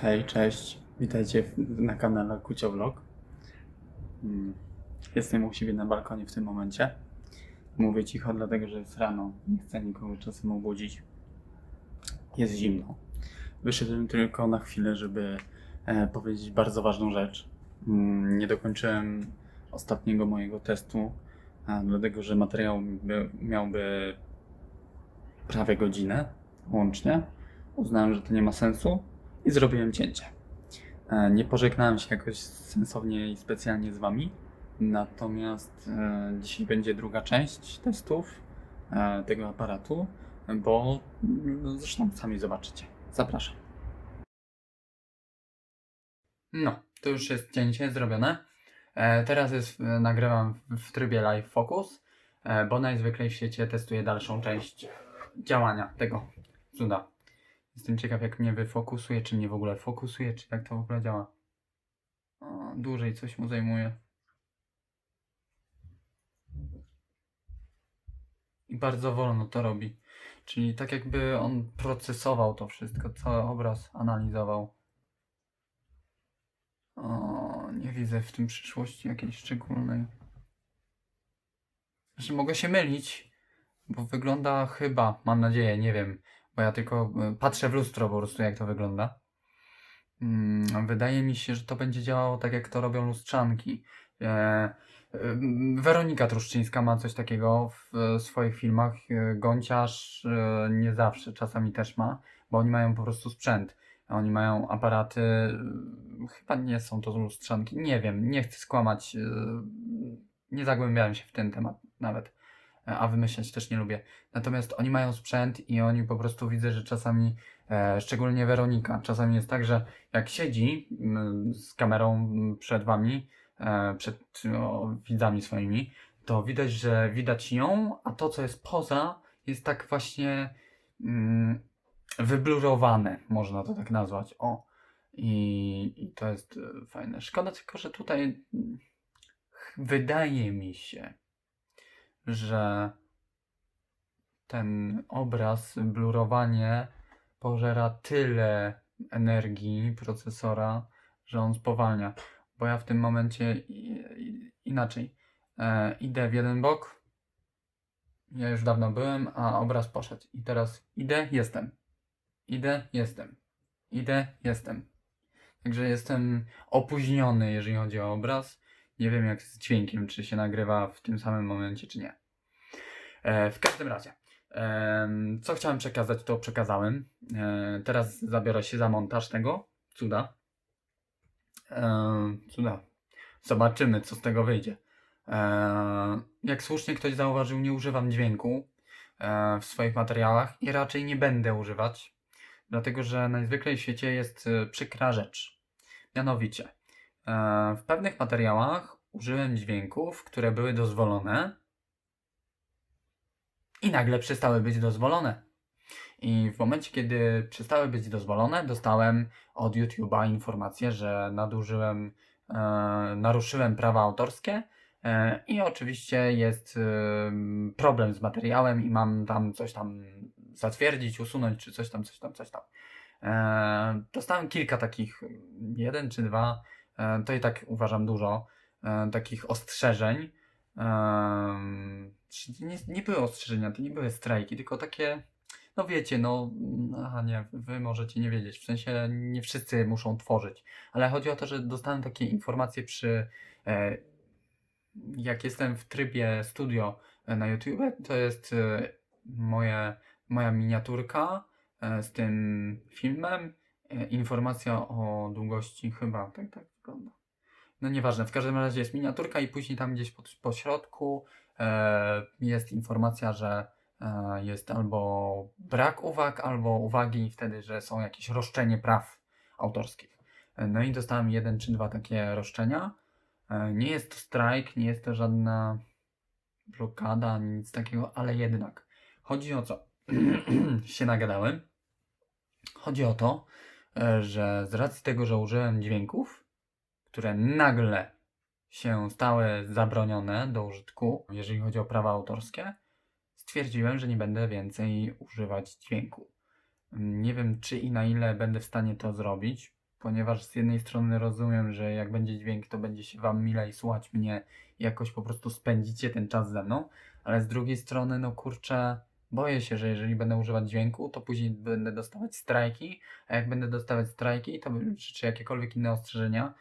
Hej, cześć. Witajcie na kanale Kucio Vlog. Mm, Jestem u siebie na balkonie w tym momencie. Mówię cicho, dlatego że jest rano. Nie chcę nikogo czasem obudzić. Jest zimno. Wyszedłem tylko na chwilę, żeby e, powiedzieć bardzo ważną rzecz. Mm, Nie dokończyłem ostatniego mojego testu, dlatego że materiał by, miałby prawie godzinę łącznie. Uznałem, że to nie ma sensu i zrobiłem cięcie. E, Nie pożegnałem się jakoś sensownie i specjalnie z Wami, natomiast e, dzisiaj będzie druga część testów e, tego aparatu, bo no, zresztą sami zobaczycie. Zapraszam. No, to już jest cięcie zrobione. Teraz jest, nagrywam w- trybie live focus, bo najzwyklej w świecie testuję dalszą część działania tego cuda. Jestem ciekaw, jak mnie wyfokusuje, czy mnie w ogóle fokusuje, czy jak to w ogóle działa. O, dłużej coś mu zajmuje. I bardzo wolno to robi. Czyli tak jakby on procesował to wszystko, cały obraz analizował. O, nie widzę w tym przyszłości jakiejś szczególnej. Znaczy mogę się mylić, bo wygląda chyba, mam nadzieję, nie wiem, bo ja tylko e, patrzę w lustro po prostu, jak to wygląda. Mm, Wydaje mi się, że to będzie działało tak, jak to robią lustrzanki. E, e, Weronika Truszczyńska ma coś takiego w swoich filmach. E, Gąciarz e, nie zawsze, czasami też ma, bo oni mają po prostu sprzęt. Oni mają aparaty, e, chyba nie są to lustrzanki, nie wiem, nie chcę skłamać, nie zagłębiałem się w ten temat nawet, a wymyślać też nie lubię. Natomiast oni mają sprzęt i oni po prostu widzę, że czasami, e, szczególnie Weronika, czasami jest tak, że jak siedzi mm, z kamerą przed wami, e, przed o, widzami swoimi, to widać, że widać ją, a to, co jest poza, jest tak właśnie mm, wyblurowane, można to tak nazwać. O. I, I to jest e, fajne. Szkoda tylko, że tutaj mm, wydaje mi się, że ten obraz, blurowanie pożera tyle energii procesora, że on spowalnia. Bo ja w tym momencie inaczej. E, idę w jeden bok. Ja już dawno byłem, a obraz poszedł. I teraz idę, jestem. Idę, jestem. Idę, jestem. Także jestem opóźniony, jeżeli chodzi o obraz. Nie wiem jak z dźwiękiem, czy się nagrywa w tym samym momencie, czy nie. E, w każdym razie, em, co chciałem przekazać, to przekazałem. E, teraz zabiorę się za montaż tego cuda. E, cuda. Zobaczymy, co z tego wyjdzie. E, jak słusznie ktoś zauważył, nie używam dźwięku e, w swoich materiałach i raczej nie będę używać, dlatego że najzwyklej w świecie jest e, przykra rzecz. Mianowicie, e, w pewnych materiałach użyłem dźwięków, które były dozwolone, i nagle przestały być dozwolone. I w momencie, kiedy przestały być dozwolone, dostałem od YouTube'a informację, że nadużyłem, e, naruszyłem prawa autorskie e, i oczywiście jest e, problem z materiałem i mam tam coś tam zatwierdzić, usunąć, czy coś tam, coś tam, coś tam. E, dostałem kilka takich, jeden czy dwa, e, to i tak uważam dużo, e, takich ostrzeżeń. Czy nie, nie były ostrzeżenia, to nie były strajki, tylko takie, no wiecie, no, aha nie, wy możecie nie wiedzieć, w sensie nie wszyscy muszą tworzyć, ale chodzi o to, że dostałem takie informacje przy, e, jak jestem w trybie studio e, na YouTube, to jest e, moje, moja miniaturka e, z tym filmem, e, informacja o długości chyba, tak, tak wygląda. No nieważne, w każdym razie jest miniaturka i później tam gdzieś po, po środku e, jest informacja, że e, jest albo brak uwag, albo uwagi wtedy, że są jakieś roszczenie praw autorskich. E, No i dostałem jeden czy dwa takie roszczenia. E, nie jest to strajk, nie jest to żadna blokada, nic takiego, ale jednak chodzi o co? się nagadałem. Chodzi o to, e, że z racji tego, że użyłem dźwięków, które nagle się stały zabronione do użytku, jeżeli chodzi o prawa autorskie, stwierdziłem, że nie będę więcej używać dźwięku. Nie wiem, czy i na ile będę w stanie to zrobić. ponieważ z jednej strony rozumiem, że jak będzie dźwięk, to będzie się Wam milej słuchać mnie i jakoś po prostu spędzicie ten czas ze mną, ale z drugiej strony, no kurczę, boję się, że jeżeli będę używać dźwięku, to później będę dostawać strajki, a jak będę dostawać strajki, to, czy, jakiekolwiek inne ostrzeżenia,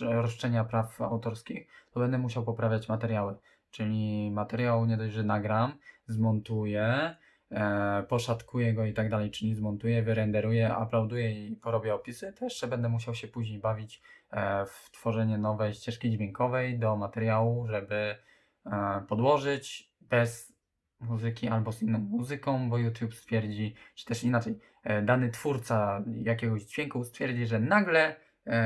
roszczenia praw autorskich, to będę musiał poprawiać materiały. Czyli materiał nie dość, że nagram, zmontuję, e, poszatkuję go i tak dalej, czyli zmontuję, wyrenderuję, uploaduję i porobię opisy, to jeszcze będę musiał się później bawić e, w tworzenie nowej ścieżki dźwiękowej do materiału, żeby e, podłożyć bez muzyki albo z inną muzyką, bo YouTube stwierdzi, czy też inaczej, e, dany twórca jakiegoś dźwięku stwierdzi, że nagle e,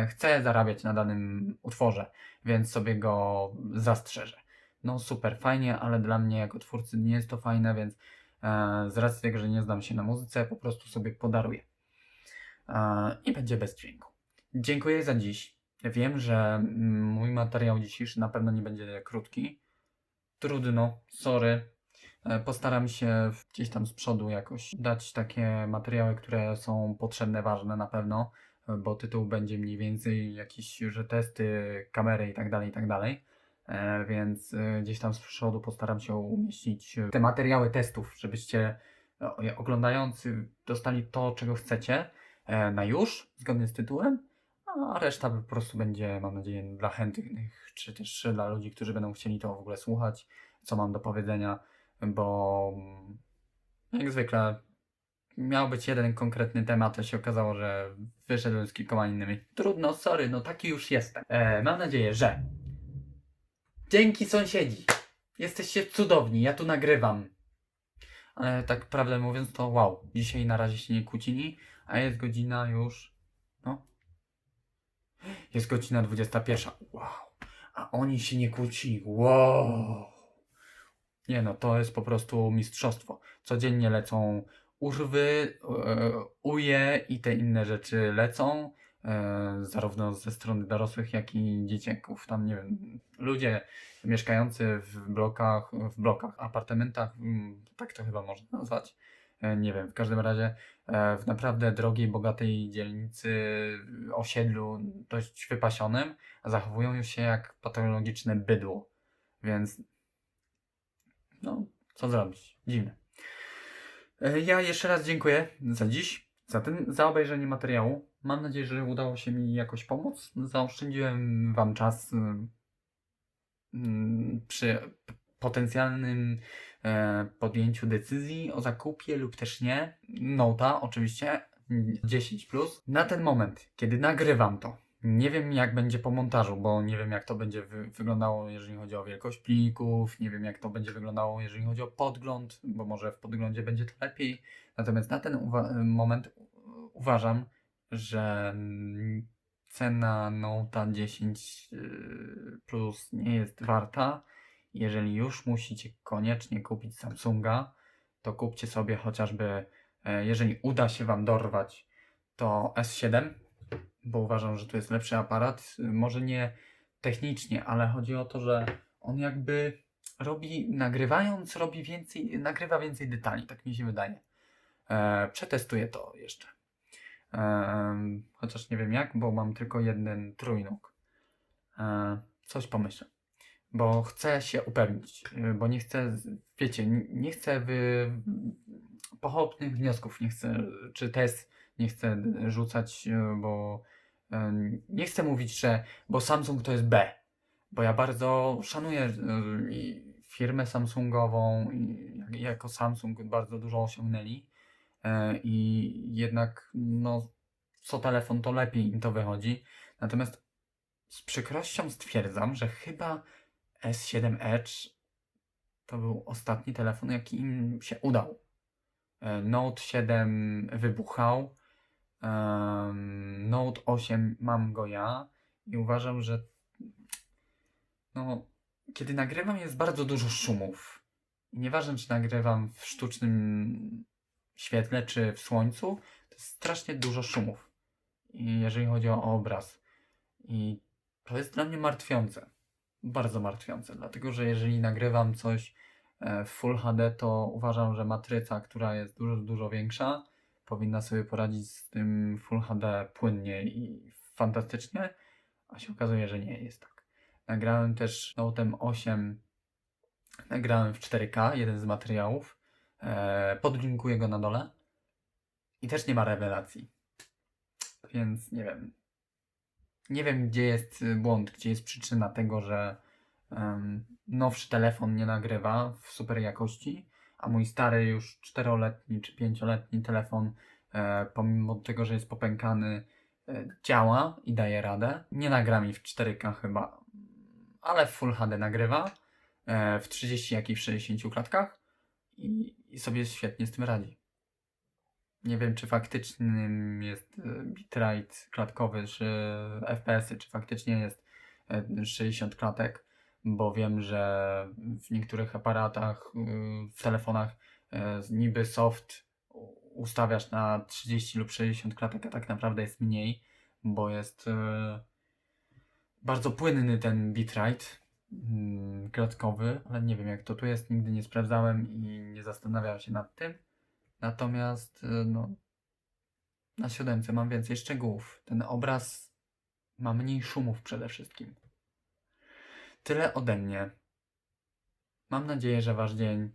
chce zarabiać na danym utworze, więc sobie go zastrzeże. No super, fajnie, ale dla mnie jako twórcy nie jest to fajne, więc e, z racji tego, że nie znam się na muzyce, po prostu sobie podaruję. E, I będzie bez dźwięku. Dziękuję za dziś. Wiem, że mm, mój materiał dzisiejszy na pewno nie będzie krótki. Trudno, sorry. E, Postaram się gdzieś tam z przodu jakoś dać takie materiały, które są potrzebne, ważne na pewno, e, bo tytuł będzie mniej więcej jakieś, że testy, kamery i tak dalej, i tak dalej. E, Więc e, gdzieś tam z przodu postaram się umieścić e, te materiały testów, żebyście e, oglądający dostali to, czego chcecie na już, zgodnie z tytułem, a reszta po prostu będzie, mam nadzieję, dla chętnych, czy też dla ludzi, którzy będą chcieli to w ogóle słuchać, co mam do powiedzenia, bo mm, jak zwykle miał być jeden konkretny temat, a się okazało, że wyszedłem z kilkoma innymi. Trudno, sorry, no taki już jestem. E, mam nadzieję, że dzięki sąsiedzi. Jesteście cudowni, ja tu nagrywam. Ale tak prawdę mówiąc, to wow, dzisiaj na razie się nie kłócili, a jest godzina już, no, jest godzina 21. Wow. A oni się nie kłócili. Wow. Nie no, to jest po prostu mistrzostwo. Codziennie lecą urwy, e, uje i te inne rzeczy lecą. E, zarówno ze strony dorosłych, jak i dzieciaków. Tam, nie wiem, ludzie mieszkający w blokach, w blokach, apartamentach, mm, tak to chyba można nazwać. E, nie wiem, w każdym razie w naprawdę drogiej, bogatej dzielnicy, osiedlu, dość wypasionym, zachowują się jak patologiczne bydło. Więc no, co zrobić? Dziwne. E, Ja jeszcze raz dziękuję za dziś, za, ten, za obejrzenie materiału. Mam nadzieję, że udało się mi jakoś pomóc. Zaoszczędziłem Wam czas y, mm, przy potencjalnym e, podjęciu decyzji o zakupie lub też nie. Nota, oczywiście, mm, 10. Na ten moment, kiedy nagrywam to, nie wiem jak będzie po montażu, bo nie wiem jak to będzie wy wyglądało, jeżeli chodzi o wielkość plików, nie wiem jak to będzie wyglądało, jeżeli chodzi o podgląd, bo może w podglądzie będzie to lepiej. Natomiast na ten moment uważam, że mm, cena Note 10 yy, Plus nie jest warta. Jeżeli już musicie koniecznie kupić Samsunga, to kupcie sobie chociażby, e, jeżeli uda się Wam dorwać, to S7, bo uważam, że to jest lepszy aparat. Może nie technicznie, ale chodzi o to, że on jakby robi, nagrywając, robi więcej, nagrywa więcej detali, tak mi się wydaje. E, przetestuję to jeszcze. Em, chociaż nie wiem jak, bo mam tylko jeden trójnóg. E, coś pomyślę. Bo chcę się upewnić, y, bo nie chcę, wiecie, nie chcę wy, pochopnych wniosków, nie chcę, czy test nie chcę rzucać, y, bo nie chcę mówić, że bo Samsung to jest B, bo ja bardzo szanuję y, firmę Samsungową jako Samsung bardzo dużo osiągnęli e, i jednak no co telefon to lepiej im to wychodzi. Natomiast z przykrością stwierdzam, że chyba S7 Edge to był ostatni telefon, jaki im się udał. E, Note 7 wybuchał. Note 8 mam go ja i uważam, że no, kiedy nagrywam jest bardzo dużo szumów. Nieważne, czy nagrywam w sztucznym świetle, czy w słońcu, to jest strasznie dużo szumów. I jeżeli chodzi o obraz. I to jest dla mnie martwiące. Bardzo martwiące, dlatego że jeżeli nagrywam coś e, w Full HD, to uważam, że matryca, która jest dużo, dużo większa, powinna sobie poradzić z tym Full HD płynnie i fantastycznie, a się okazuje, że nie jest tak. Nagrałem też Notem 8, nagrałem w 4K, jeden z materiałów, e, podlinkuję go na dole i też nie ma rewelacji. Więc nie wiem. Nie wiem, gdzie jest y, błąd, gdzie jest przyczyna tego, że em, nowszy telefon nie nagrywa w super jakości, a mój stary już czteroletni czy pięcioletni telefon, e, pomimo tego, że jest popękany, e, działa i daje radę. Nie nagra mi w 4K chyba, ale w Full HD nagrywa e, w 30 jak i w 60 klatkach i, i sobie świetnie z tym radzi. Nie wiem, czy faktycznym jest e, bitrate klatkowy, czy FPS-y, czy faktycznie jest e, 60 klatek, bo wiem, że w niektórych aparatach, y, w telefonach z- niby soft ustawiasz na 30 lub 60 klatek, a tak naprawdę jest mniej, bo jest e, bardzo płynny ten bitrate mm, klatkowy, ale nie wiem jak to tu jest, nigdy nie sprawdzałem i nie zastanawiałem się nad tym. Natomiast y, no, na siódemce mam więcej szczegółów. Ten obraz ma mniej szumów przede wszystkim. Tyle ode mnie. Mam nadzieję, że wasz dzień,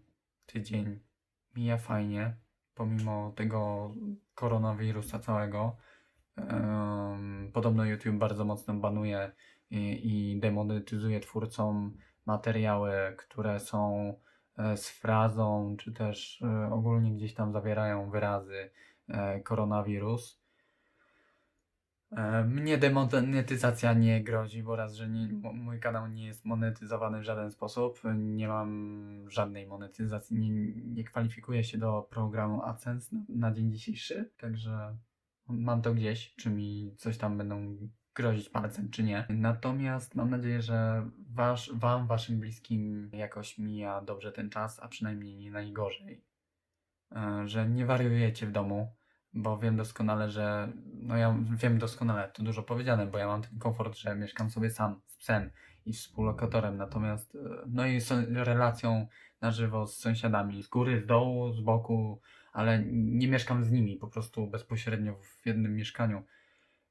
tydzień mija fajnie, pomimo tego koronawirusa całego. Em, podobno YouTube bardzo mocno banuje i, i demonetyzuje twórcom materiały, które są e, z frazą, czy też e, ogólnie gdzieś tam zawierają wyrazy e, koronawirus. E, Mnie demonetyzacja nie grozi, bo raz, że nie, mój kanał nie jest monetyzowany w żaden sposób. Nie mam żadnej monetyzacji, nie, nie kwalifikuję się do programu AdSense na, na dzień dzisiejszy, także mam to gdzieś, czy mi coś tam będą grozić palcem, czy nie. Natomiast mam nadzieję, że wasz, wam, waszym bliskim jakoś mija dobrze ten czas, a przynajmniej nie najgorzej. E, Że nie wariujecie w domu, bo wiem doskonale, że no ja wiem doskonale, to dużo powiedziane, bo ja mam ten komfort, że mieszkam sobie sam z psem i współlokatorem, natomiast e, no i z relacją na żywo z sąsiadami, z góry, z dołu, z boku, ale nie mieszkam z nimi, po prostu bezpośrednio w jednym mieszkaniu,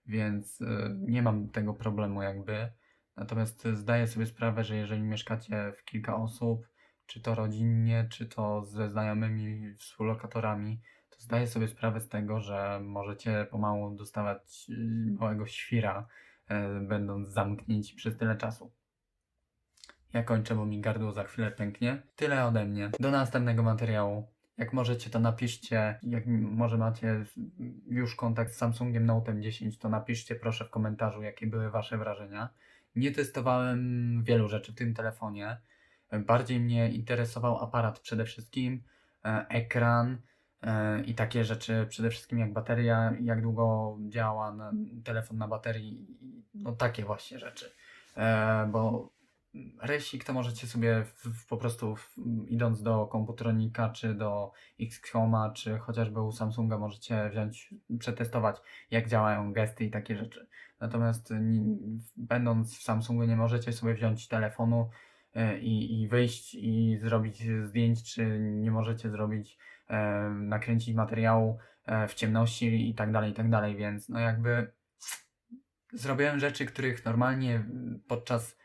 więc e, nie mam tego problemu jakby. Natomiast zdaję sobie sprawę, że jeżeli mieszkacie w kilka osób, czy to rodzinnie, czy to ze znajomymi współlokatorami, to zdaję sobie sprawę z tego, że możecie pomału dostawać y, małego świra, e, będąc zamknięci przez tyle czasu. Ja kończę, bo mi gardło za chwilę pęknie. Tyle ode mnie. Do następnego materiału. Jak możecie, to napiszcie. Jak może macie już kontakt z Samsungiem Note 10, to napiszcie proszę w komentarzu, jakie były Wasze wrażenia. Nie testowałem wielu rzeczy w tym telefonie. Bardziej mnie interesował aparat przede wszystkim, e, ekran i takie rzeczy, przede wszystkim jak bateria, jak długo działa na, telefon na baterii, no takie właśnie rzeczy. E, bo rysik to możecie sobie w, po prostu w, idąc do komputronika, czy do Xcoma, czy chociażby u Samsunga możecie wziąć, przetestować jak działają gesty i takie rzeczy. Natomiast ni, będąc w Samsungu nie możecie sobie wziąć telefonu e, i, i wyjść i zrobić zdjęć, czy nie możecie zrobić, e, nakręcić materiału e, w ciemności i tak dalej, i tak dalej, więc no jakby zrobiłem rzeczy, których normalnie podczas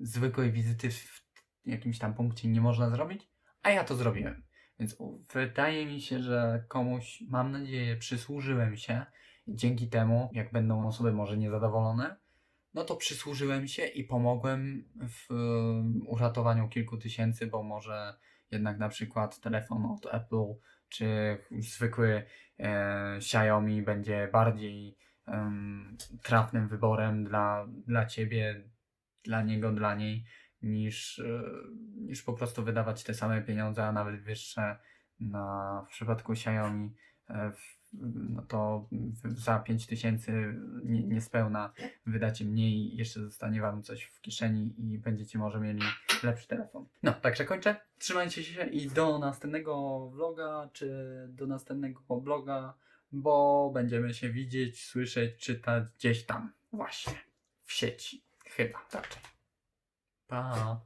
zwykłej wizyty w jakimś tam punkcie nie można zrobić, a ja to zrobiłem. Więc wydaje mi się, że komuś, mam nadzieję, przysłużyłem się dzięki temu, jak będą osoby może niezadowolone, no to przysłużyłem się i pomogłem w uratowaniu kilku tysięcy, bo może jednak na przykład telefon od Apple czy zwykły e, Xiaomi będzie bardziej em, trafnym wyborem dla, dla ciebie, dla niego, dla niej, niż, e, niż po prostu wydawać te same pieniądze, a nawet wyższe na, w przypadku Xiaomi, e, w, no to za 5000 nie, niespełna wydacie mniej jeszcze zostanie Wam coś w kieszeni i będziecie może mieli lepszy telefon. No, także kończę. Trzymajcie się i do następnego vloga, czy do następnego bloga, bo będziemy się widzieć, słyszeć, czytać gdzieś tam właśnie w sieci. Chyba raczej. Pa!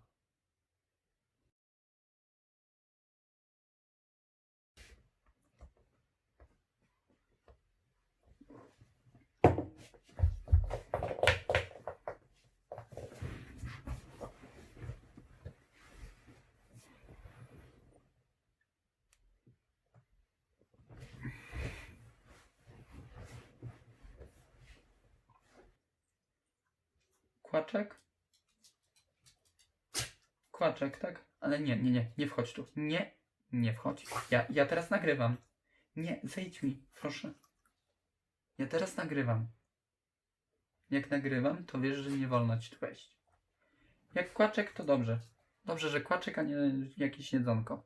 Kłaczek? Kłaczek, tak? Ale nie, nie, nie, nie wchodź tu. Nie, nie wchodź. Ja, ja teraz nagrywam. Nie, zejdź mi, proszę. Ja teraz nagrywam. Jak nagrywam, to wiesz, że nie wolno ci tu wejść. Jak kłaczek, to dobrze. Dobrze, że kłaczek, a nie jakieś jedzonko.